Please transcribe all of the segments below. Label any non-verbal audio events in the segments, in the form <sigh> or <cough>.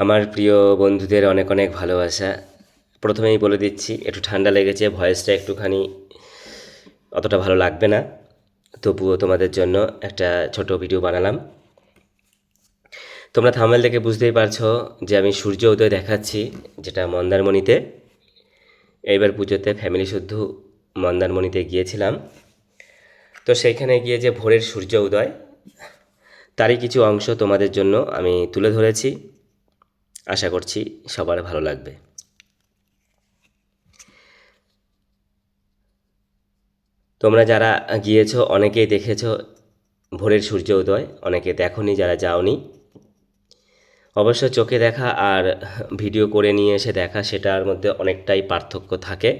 আমার প্রিয় বন্ধুদের অনেক অনেক ভালোবাসা। প্রথমেই বলে দিচ্ছি, একটু ঠান্ডা লেগেছে, ভয়েসটা একটুখানি অতটা ভালো লাগবে না। তবুও তোমাদের জন্য একটা ছোট ভিডিও বানালাম। তোমরা থামেল দেখে বুঝতেই পারছ যে আমি সূর্য উদয় দেখাচ্ছি যেটা মন্দারমণিতে। এইবার পুজোতে ফ্যামিলি শুদ্ধ মন্দারমণিতে গিয়েছিলাম। তো সেইখানে গিয়ে যে ভোরের সূর্য উদয়, তারই কিছু অংশ তোমাদের জন্য আমি তুলে ধরেছি। আশা করছি সবার ভালো লাগবে। তোমরা যারা গিয়েছো, অনেকেই দেখেছ ভোরের সূর্য উদয়, অনেকে দেখোনি যারা যাওনি। অবশ্য চোখে দেখা আর ভিডিও করে নিয়ে এসে দেখা, সেটার মধ্যে অনেকটাই পার্থক্য থাকে।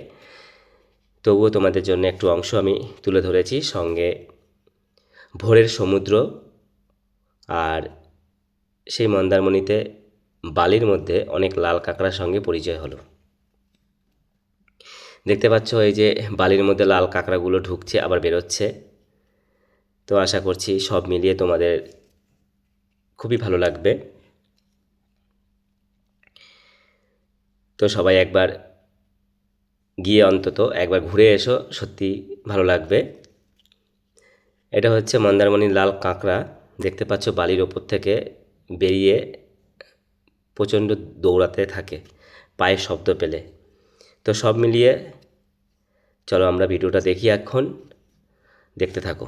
তবুও তোমাদের জন্য একটু অংশ আমি তুলে ধরেছি, সঙ্গে ভোরের সমুদ্র আর সেই মন্দারমণিতে বালির মধ্যে অনেক লাল কাঁকড়ার সঙ্গে পরিচয় হলো। দেখতে পাচ্ছ এই যে বালির মধ্যে লাল কাঁকড়াগুলো ঢুকছে, আবার বেরোচ্ছে। তো আশা করছি সব মিলিয়ে তোমাদের খুবই ভালো লাগবে। তো সবাই একবার গিয়ে অন্তত একবার ঘুরে এসো, সত্যি ভালো লাগবে। এটা হচ্ছে মন্দারমণির লাল কাঁকড়া। দেখতে পাচ্ছ বালির ওপর থেকে বেরিয়ে প্রচণ্ড দৌড়াতে থাকে পায়ের শব্দ পেলে। তো সব মিলিয়ে, চলো আমরা ভিডিওটা দেখি এখন। দেখতে থাকো।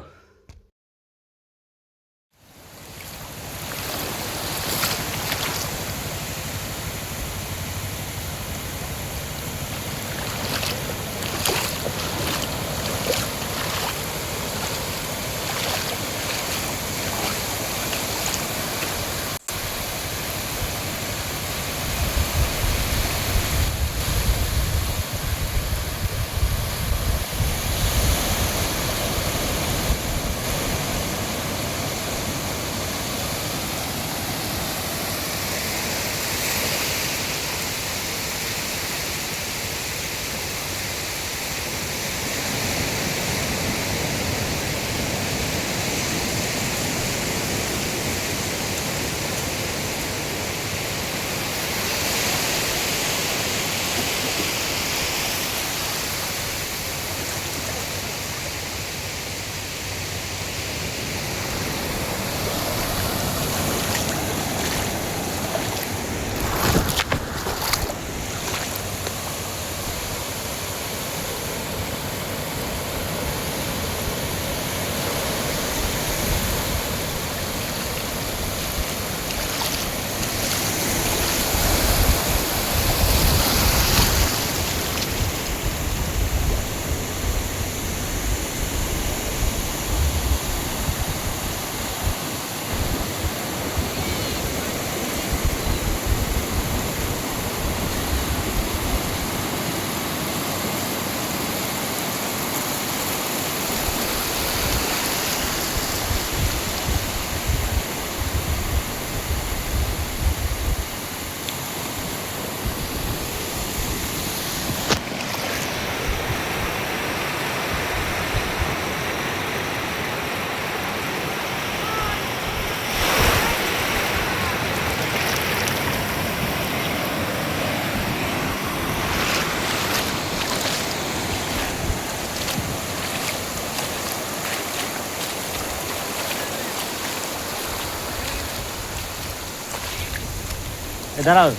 দাঁড়াও,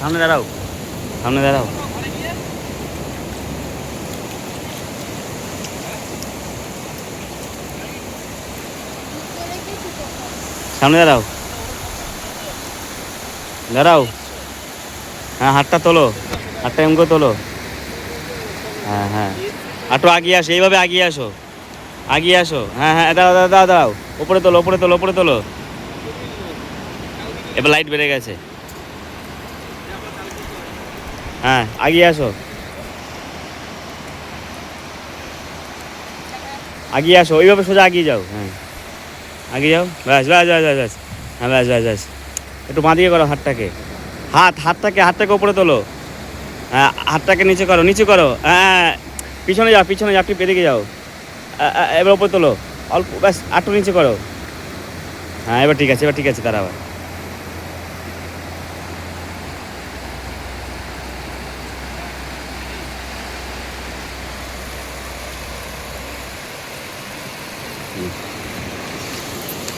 সামনে দাঁড়াও। সামনে দাঁড়াও। সামনে দাঁড়াও। দাঁড়াও। হ্যাঁ হাতটা তোলো। হাতটা এমকো তোলো। হ্যাঁ হ্যাঁ। একটু আগিয়ে আসো, এইভাবে আগিয়ে আসো। আগিয়ে আসো। হ্যাঁ হ্যাঁ দাঁড়াও দাঁড়াও দাঁড়াও। দাঁড়াও উপরে তোলো উপরে তোলো উপরে তোলো। এবার লাইট বেড়ে গেছে। হ্যাঁ আগিয়ে আসো। আগিয়ে আসো ওইভাবে সোজা আগিয়ে যাও হ্যাঁ। আগিয়ে যাও, ব্যাস ব্যাস ব্যাস ব্যাস হ্যাঁ ব্যাস ব্যাস ব্যাস। একটু বাঁধিয়ে করো হাতটাকে। হাত, হাতটাকে হাতটাকে ওপরে তোলো। হ্যাঁ হাতটাকে নিচে করো নিচে করো হ্যাঁ পিছনে যাও পিছনে যাও, একটু পেদিকে যাও। এবার ওপরে তোলো। অল্প, ব্যাস, একটু নিচে করো। হ্যাঁ এবার ঠিক আছে, এবার ঠিক আছে তারা আবার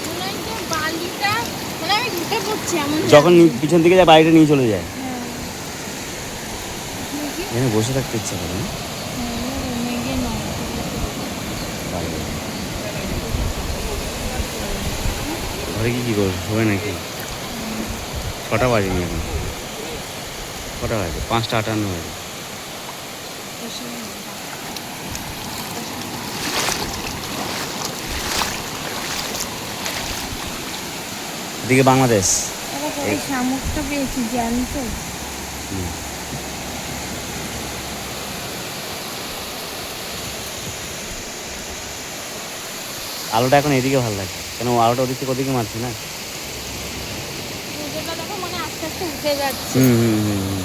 মনে হয় যে বালিটা মানে আমি ঢুকে পড়ছি এমন যখন পিছন দিকে যায় বাড়িটা নিয়ে চলে যায় হ্যাঁ। এখানে বসে থাকতে ইচ্ছা করে না। ঘরে কি কি করবে শোবে নাকি কটা বাজেনি এখন কটা বাজে পাঁচটা আটান্ন বাজে। এদিকে বাংলাদেশ এই শামুকটা পেয়েছি জ্যান্ত হুম। আলোটা এখন এদিকে ভালো লাগে কেন আলোটা ওদিক থেকে ওদিকে মারছে না? হুম হুম হুম হুম।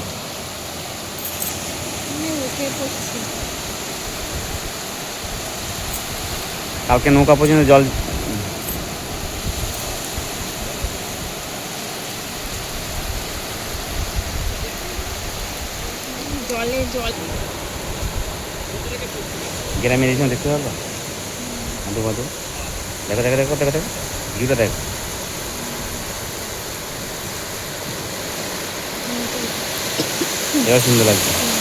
কালকে নৌকা পর্যন্ত জল জলে জল। গ্রামে এসে দেখতে পারব? আদু বাদু। দেখো দেখো দেখো দেখো দেখো। ভিউটা দেখো। এবার সুন্দর লাগছে।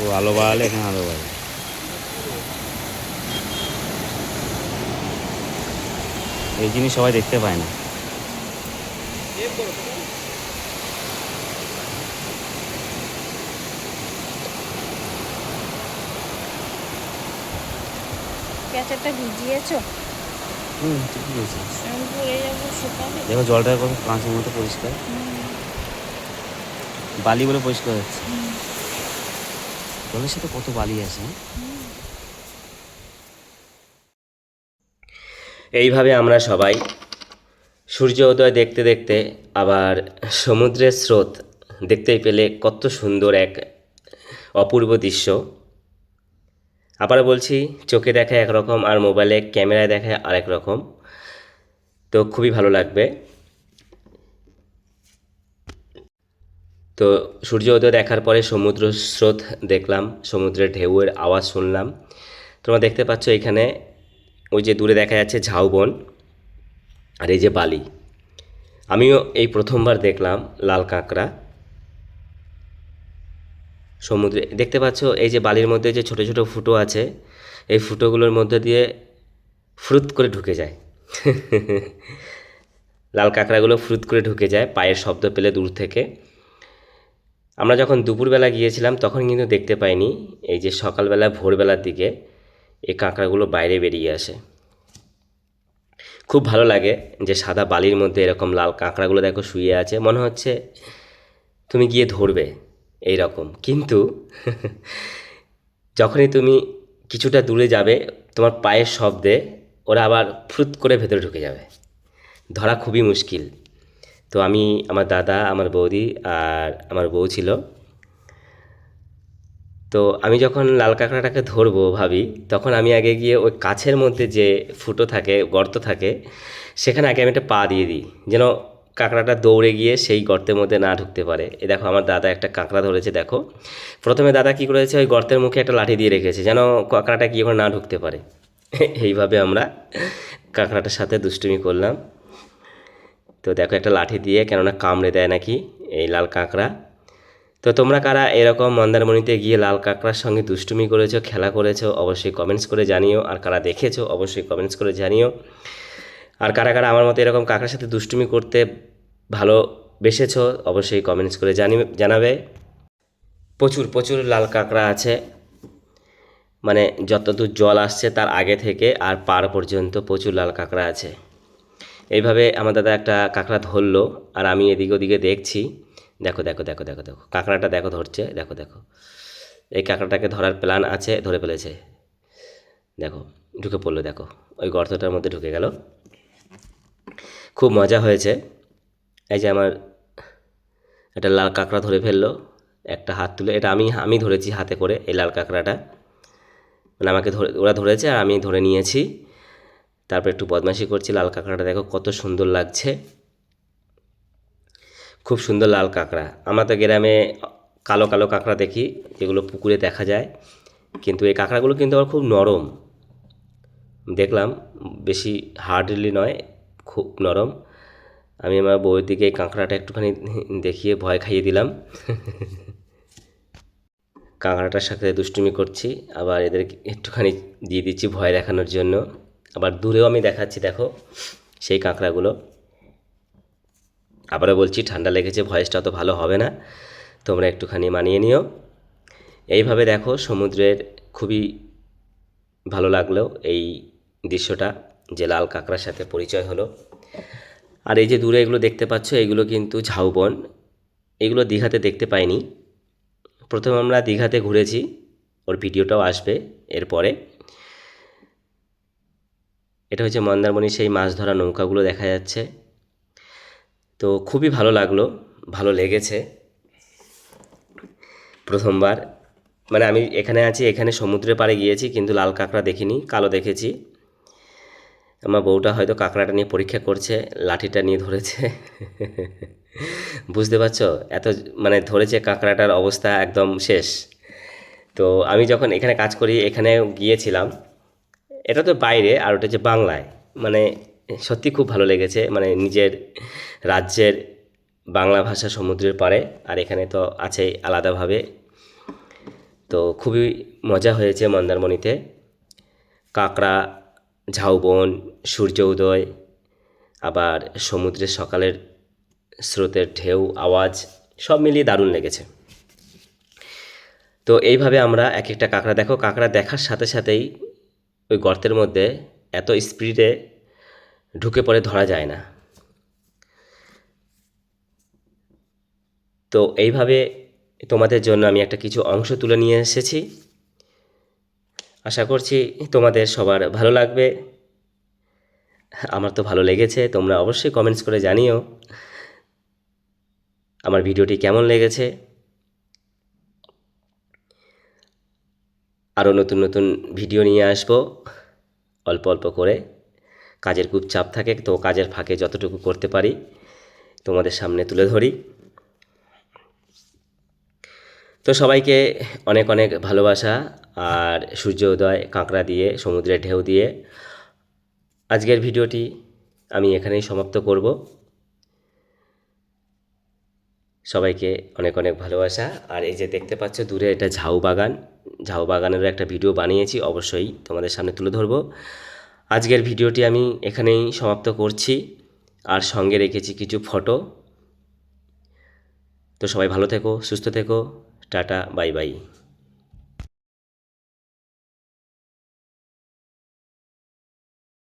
ও আলো বাড়ালে এখানে আলো বাড়ে এই জিনিস সবাই দেখতে পায় না। ভিজিয়েছো? হুম ঠিকই বলছিস আমি পড়ে যাব সেখানে। দেখো জলটা কত কাঁচের মতো পরিষ্কার। বালি বলে পরিষ্কার হচ্ছে। জলের সাথে কত বালি আছে? এইভাবে আমরা সবাই সূর্য উদয় দেখতে দেখতে আবার সমুদ্রের স্রোত দেখতেই পেলে কত সুন্দর এক অপূর্ব দৃশ্য। আবার বলছি, চোখে দেখায় একরকম আর মোবাইলে ক্যামেরায় দেখায় আরেক রকম। তো খুবই ভালো লাগবে। তো সূর্য উদয় দেখার পরে সমুদ্র স্রোত দেখলাম, সমুদ্রের ঢেউয়ের আওয়াজ শুনলাম। তোমরা দেখতে পাচ্ছ এখানে ওই যে দূরে দেখা যাচ্ছে ঝাউবন আর এই যে বালি। আমিও এই প্রথমবার দেখলাম লাল কাঁকড়া। সমুদ্রে দেখতে পাচ্ছ এই যে বালির মধ্যে যে ছোট ছোট ফুটো আছে, এই ফুটোগুলোর মধ্যে দিয়ে ফ্রুত করে ঢুকে যায়। <laughs> লাল কাঁকড়াগুলো ফ্রুত করে ঢুকে যায়, পায়ের শব্দ পেলে দূর থেকে। আমরা যখন দুপুরবেলা গিয়েছিলাম, তখন কিন্তু দেখতে পাইনি এই যে সকালবেলা, ভোরবেলার দিকে এই কাঁকড়াগুলো বাইরে বেরিয়ে আসে। খুব ভালো লাগে যে সাদা বালির মধ্যে এরকম লাল কাঁকড়াগুলো দেখো শুয়ে আছে, মনে হচ্ছে তুমি গিয়ে ধরবে এই রকম কিন্তু যখনই তুমি কিছুটা দূরে যাবে, তোমার পায়ের শব্দে ওরা আবার ফ্রুত করে ভেতরে ঢুকে যাবে। ধরা খুবই মুশকিল। তো আমি, আমার দাদা, আমার বৌদি আর আমার বউ ছিল। তো আমি যখন লাল কাঁকড়াটাকে ধরবো ভাবি, তখন আমি আগে গিয়ে ওই কাছের মধ্যে যে ফুটো থাকে, গর্ত থাকে, সেখানে আগে আমি একটা পা দিয়ে দিই, যেন কাঁকড়াটা দৌড়ে গিয়ে সেই গর্তের মধ্যে না ঢুকতে পারে। এ দেখো, আমার দাদা একটা কাঁকড়া ধরেছে, দেখো। প্রথমে দাদা কী করেছে, ওই গর্তের মুখে একটা লাঠি দিয়ে রেখেছে, যেন কাঁকড়াটা গিয়ে ওখানে না ঢুকতে পারে। <laughs> এইভাবে আমরা কাঁকড়াটার সাথে দুষ্টুমি করলাম। তো দেখো একটা লাঠি দিয়ে কেননা কামড়ে দেয় নাকি এই লাল কাঁকড়া। তো তোমরা কারা এরকম মন্দারমণিতে গিয়ে লাল কাঁকড়ার সঙ্গে দুষ্টুমি করেছ, খেলা করেছ, অবশ্যই কমেন্টস করে জানিও। আর কারা দেখেছ, অবশ্যই কমেন্টস করে জানিও। আর কারা কারা আমার মতো এরকম কাঁকড়ার সাথে দুষ্টুমি করতে ভালো বেসেছো অবশ্যই কমেন্টস করে জানি, জানাবে। প্রচুর প্রচুর লাল কাঁকড়া আছে। মানে যতদূর জল আসছে তার আগে থেকে আর পার পর্যন্ত প্রচুর লাল কাঁকড়া আছে। এইভাবে আমার দাদা একটা কাঁকড়া ধরলো আর আমি এদিকে ওদিকে দেখছি। দেখো দেখো দেখো দেখো দেখো। কাঁকড়াটা দেখো ধরছে, দেখো দেখো। এই কাঁকড়াটাকে ধরার প্ল্যান আছে, ধরে ফেলেছে। দেখো, ঢুকে পড়ল, দেখো। ওই গর্তটার মধ্যে ঢুকে গেল। খুব মজা হয়েছে। এই যে আমার একটা লাল কাঁকড়া ধরে ফেলল, একটা হাত তুলে। এটা আমি আমি ধরেছি হাতে করে, এই লাল কাঁকড়াটা। মানে আমাকে ধরে, ওরা ধরেছে আর আমি ধরে নিয়েছি। তারপর একটু বদমাশি করছি, লাল কাঁকড়াটা দেখো কত সুন্দর লাগছে। খুব সুন্দর লাল কাঁকড়া। আমরা তো গ্রামে কালো কালো কাঁকড়া দেখি, যেগুলো পুকুরে দেখা যায়। কিন্তু এই কাঁকড়াগুলো কিন্তু আবার খুব নরম। দেখলাম বেশি হার্ডলি নয়, খুব নরম। আমি আমার বউয়ের দিকে এই কাঁকড়াটা একটুখানি দেখিয়ে ভয় খাইয়ে দিলাম। কাঁকড়াটার সাথে দুষ্টুমি করছি, আবার এদের একটুখানি দিয়ে দিচ্ছি ভয় দেখানোর জন্য। আবার দূরেও আমি দেখাচ্ছি, দেখো, সেই কাঁকড়াগুলো। আবারও বলছি, ঠান্ডা লেগেছে, ভয়েসটা অত ভালো হবে না। তোমরা একটুখানি মানিয়ে নিও। এইভাবে দেখো, সমুদ্রের খুবই ভালো লাগল এই দৃশ্যটা, যে লাল কাঁকড়ার সাথে পরিচয় হলো। আর এই যে দূরে এগুলো দেখতে পাচ্ছ, এগুলো কিন্তু ঝাউবন। এগুলো দীঘাতে দেখতে পাইনি। প্রথমে আমরা দীঘাতে ঘুরেছি, ওর ভিডিওটাও আসবে এরপরে। এটা হচ্ছে মন্দারমণির সেই মাছ ধরা নৌকাগুলো দেখা যাচ্ছে। তো খুবই ভালো লাগল, ভালো লেগেছে। প্রথমবার মানে আমি এখানে আছি, এখানে সমুদ্রের পাড়ে গিয়েছি, কিন্তু লাল কাঁকড়া দেখিনি, কালো দেখেছি। আমার বউটা হয়তো কাঁকড়াটা নিয়ে পরীক্ষা করছে, লাঠিটা নিয়ে ধরেছে। বুঝতে পারছ? এত মানে ধরেছে কাঁকড়াটার অবস্থা একদম শেষ। তো আমি যখন এখানে কাজ করি, এখানে গিয়েছিলাম এটা তো বাইরে আর ওটা হচ্ছে বাংলায়। মানে সত্যি খুব ভালো লেগেছে। মানে নিজের রাজ্যের বাংলা ভাষা সমুদ্রের পাড়ে আর এখানে তো আছেই আলাদাভাবে। তো খুবই মজা হয়েছে মন্দারমণিতে। কাঁকড়া, ঝাউবন, সূর্য উদয়, আবার সমুদ্রের সকালের স্রোতের ঢেউ, আওয়াজ, সব মিলিয়ে দারুণ লেগেছে। তো এইভাবে আমরা এক একটা কাঁকড়া দেখো। কাঁকড়া দেখার সাথে সাথেই ওই গর্তের মধ্যে এত স্পিডে ঢুকে পড়ে ধরা যায় না। তো এইভাবে তোমাদের জন্য আমি একটা কিছু অংশ তুলে নিয়ে এসেছি। আশা করছি তোমাদের সবার ভালো লাগবে। আমার তো ভালো লেগেছে, তোমরা অবশ্যই কমেন্টস করে জানিও। আমার ভিডিওটি কেমন লেগেছে? আরও নতুন নতুন ভিডিও নিয়ে আসব। অল্প অল্প করে। কাজের খুব চাপ থাকে, তো কাজের ফাঁকে যতটুকু করতে পারি তোমাদের সামনে তুলে ধরি। তো সবাইকে অনেক অনেক ভালোবাসা আর সূর্য উদয় কাঁকড়া দিয়ে, সমুদ্রের ঢেউ দিয়ে। আজকের ভিডিওটি আমি এখানেই সমাপ্ত করব। সবাইকে অনেক অনেক ভালোবাসা। আর এই যে দেখতে পাচ্ছ, দূরে এটা ঝাউ বাগান। ঝাউ বাগানেরও একটা ভিডিও বানিয়েছি, অবশ্যই তোমাদের সামনে তুলে ধরবো। আজকের ভিডিওটি আমি এখানেই সমাপ্ত করছি। আর সঙ্গে রেখেছি কিছু ফটো। তো সবাই ভালো থেকো, সুস্থ থেকো। Tata, bye bye.